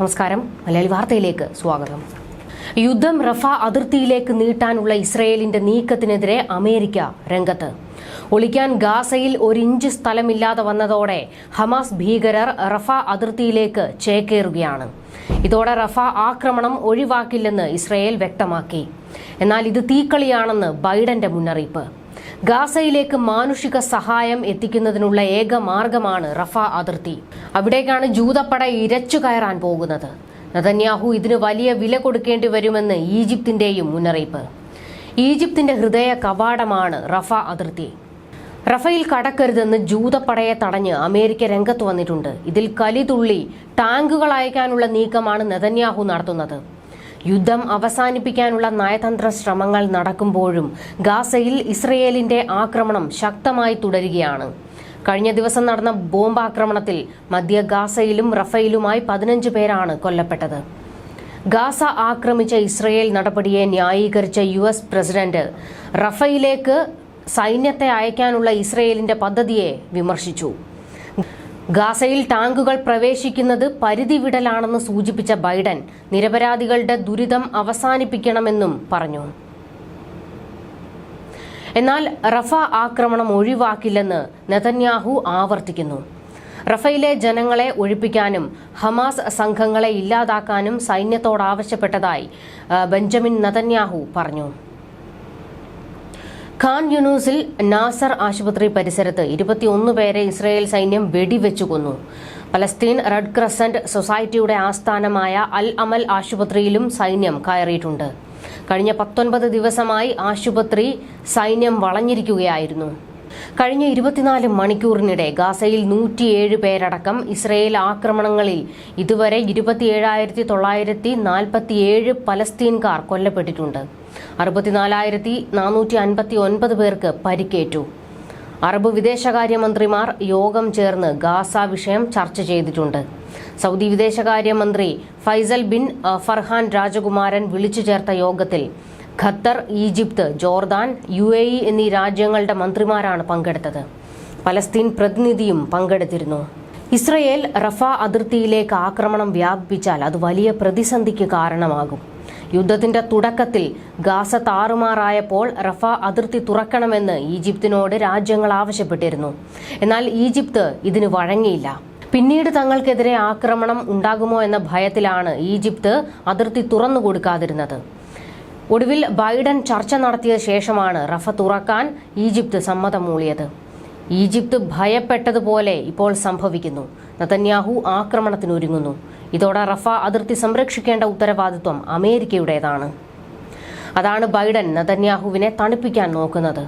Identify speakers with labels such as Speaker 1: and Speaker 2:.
Speaker 1: നമസ്കാരം. മലയാളി വാർത്തയിലേക്ക് സ്വാഗതം. യുദ്ധം റഫ അതിർത്തിയിലേക്ക് നീട്ടാനുള്ള ഇസ്രയേലിന്റെ നീക്കത്തിനെതിരെ അമേരിക്ക രംഗത്ത്. ഒളിക്കാൻ ഗാസയിൽ ഒരിഞ്ച് സ്ഥലമില്ലാതെ വന്നതോടെ ഹമാസ് ഭീകരർ റഫ അതിർത്തിയിലേക്ക് ചേക്കേറുകയാണ്. ഇതോടെ റഫ ആക്രമണം ഒഴിവാക്കില്ലെന്ന് ഇസ്രയേൽ വ്യക്തമാക്കി. എന്നാൽ ഇത് തീക്കളിയാണെന്ന് ബൈഡന്റെ മുന്നറിയിപ്പ്. ഗാസയിലേക്ക് മാനുഷിക സഹായം എത്തിക്കുന്നതിനുള്ള ഏക മാർഗമാണ് റഫ അതിർത്തി. അവിടേക്കാണ് ജൂതപ്പട ഇരച്ചു കയറാൻ പോകുന്നത്. നതന്യാഹു ഇതിന് വലിയ വില കൊടുക്കേണ്ടി വരുമെന്ന് ഈജിപ്തിന്റെയും മുന്നറിയിപ്പ്. ഈജിപ്തിന്റെ ഹൃദയ കവാടമാണ് റഫ അതിർത്തി. റഫയിൽ കടക്കരുതെന്ന് ജൂതപ്പടയെ തടഞ്ഞ് അമേരിക്ക രംഗത്ത് വന്നിട്ടുണ്ട്. ഇതിൽ കലിതുള്ളി ടാങ്കുകൾ അയക്കാനുള്ള നീക്കമാണ് നെതന്യാഹു നടത്തുന്നത്. യുദ്ധം അവസാനിപ്പിക്കാനുള്ള നയതന്ത്ര ശ്രമങ്ങൾ നടക്കുമ്പോഴും ഗാസയിൽ ഇസ്രയേലിന്റെ ആക്രമണം ശക്തമായി തുടരുകയാണ്. കഴിഞ്ഞ ദിവസം നടന്ന ബോംബാക്രമണത്തിൽ മധ്യ ഗാസയിലും റഫയിലുമായി പതിനഞ്ച് പേരാണ് കൊല്ലപ്പെട്ടത്. ഗാസ ആക്രമിച്ച ഇസ്രയേൽ നടപടിയെ ന്യായീകരിച്ച യു എസ് പ്രസിഡന്റ് റഫയിലേക്ക് സൈന്യത്തെ അയക്കാനുള്ള ഇസ്രയേലിന്റെ പദ്ധതിയെ വിമർശിച്ചു. ഗാസയിൽ ടാങ്കുകൾ പ്രവേശിക്കുന്നത് പരിധിവിടലാണെന്ന് സൂചിപ്പിച്ച ബൈഡൻ നിരപരാധികളുടെ ദുരിതം അവസാനിപ്പിക്കണമെന്നും പറഞ്ഞു. എന്നാൽ റഫ ആക്രമണം ഒഴിവാക്കില്ലെന്ന് നെതന്യാഹു ആവർത്തിക്കുന്നു. റഫയിലെ ജനങ്ങളെ ഒഴിപ്പിക്കാനും ഹമാസ് സംഘങ്ങളെ ഇല്ലാതാക്കാനും സൈന്യത്തോട് ആവശ്യപ്പെട്ടതായി ബെഞ്ചമിൻ നെതന്യാഹു പറഞ്ഞു. ഖാൻ യുനൂസിൽ നാസർ ആശുപത്രി പരിസരത്ത് ഇരുപത്തിയൊന്ന് പേരെ ഇസ്രായേൽ സൈന്യം വെടിവെച്ചു കൊന്നു. പലസ്തീൻ റെഡ് ക്രസന്റ് സൊസൈറ്റിയുടെ ആസ്ഥാനമായ അൽ അമൽ ആശുപത്രിയിലും സൈന്യം കയറിയിട്ടുണ്ട്. കഴിഞ്ഞ പത്തൊൻപത് ദിവസമായി ആശുപത്രി സൈന്യം വളഞ്ഞിരിക്കുകയായിരുന്നു. കഴിഞ്ഞ ഇരുപത്തിനാല് മണിക്കൂറിനിടെ ഗാസയിൽ നൂറ്റിയേഴ് പേരടക്കം ഇസ്രയേൽ ആക്രമണങ്ങളിൽ ഇതുവരെ ഇരുപത്തിയേഴായിരത്തി തൊള്ളായിരത്തി നാൽപ്പത്തിയേഴ് പലസ്തീൻകാർ കൊല്ലപ്പെട്ടിട്ടുണ്ട്. അറുപത്തിനാലായിരത്തി നാനൂറ്റി അൻപത്തി ഒൻപത് പേർക്ക് പരിക്കേറ്റു. അറബ് വിദേശകാര്യമന്ത്രിമാർ യോഗം ചേർന്ന് ഗാസ വിഷയം ചർച്ച ചെയ്തിട്ടുണ്ട്. സൗദി വിദേശകാര്യമന്ത്രി ഫൈസൽ ബിൻ ഫർഹാൻ രാജകുമാരൻ വിളിച്ചു ചേർത്ത യോഗത്തിൽ Qatar Egypt Jordan U A E എന്നീ രാജ്യങ്ങളുടെ മന്ത്രിമാരാണ് പങ്കെടുത്തത്. പലസ്തീൻ പ്രതിനിധിയും പങ്കെടുത്തിരുന്നു. ഇസ്രയേൽ റഫ അതിർത്തിയിലേക്ക് ആക്രമണം വ്യാപിപ്പിച്ചാൽ അത് വലിയ പ്രതിസന്ധിക്ക് കാരണമാകും. യുദ്ധത്തിന്റെ തുടക്കത്തിൽ ഗാസ താറുമാറായപ്പോൾ റഫ അതിർത്തി തുറക്കണമെന്ന് ഈജിപ്തിനോട് രാജ്യങ്ങൾ ആവശ്യപ്പെട്ടിരുന്നു. എന്നാൽ ഈജിപ്ത് ഇതിന് വഴങ്ങിയില്ല. പിന്നീട് തങ്ങൾക്കെതിരെ ആക്രമണം ഉണ്ടാകുമോ എന്ന ഭയത്തിലാണ് ഈജിപ്ത് അതിർത്തി തുറന്നു കൊടുക്കാതിരുന്നത് ഒടുവിൽ ബൈഡൻ ചർച്ച നടത്തിയ ശേഷമാണ് റഫ തുറക്കാൻ ഈജിപ്ത് സമ്മതം മൂളിയത് ഈജിപ്ത് ഭയപ്പെട്ടതുപോലെ ഇപ്പോൾ സംഭവിക്കുന്നു. നതന്യാഹു ആക്രമണത്തിനൊരുങ്ങുന്നു. ഇതോടെ റഫ അതിർത്തി സംരക്ഷിക്കേണ്ട ഉത്തരവാദിത്വം അമേരിക്കയുടേതാണ്. അതാണ് ബൈഡൻ നതന്യാഹുവിനെ തണുപ്പിക്കാൻ നോക്കുന്നത്.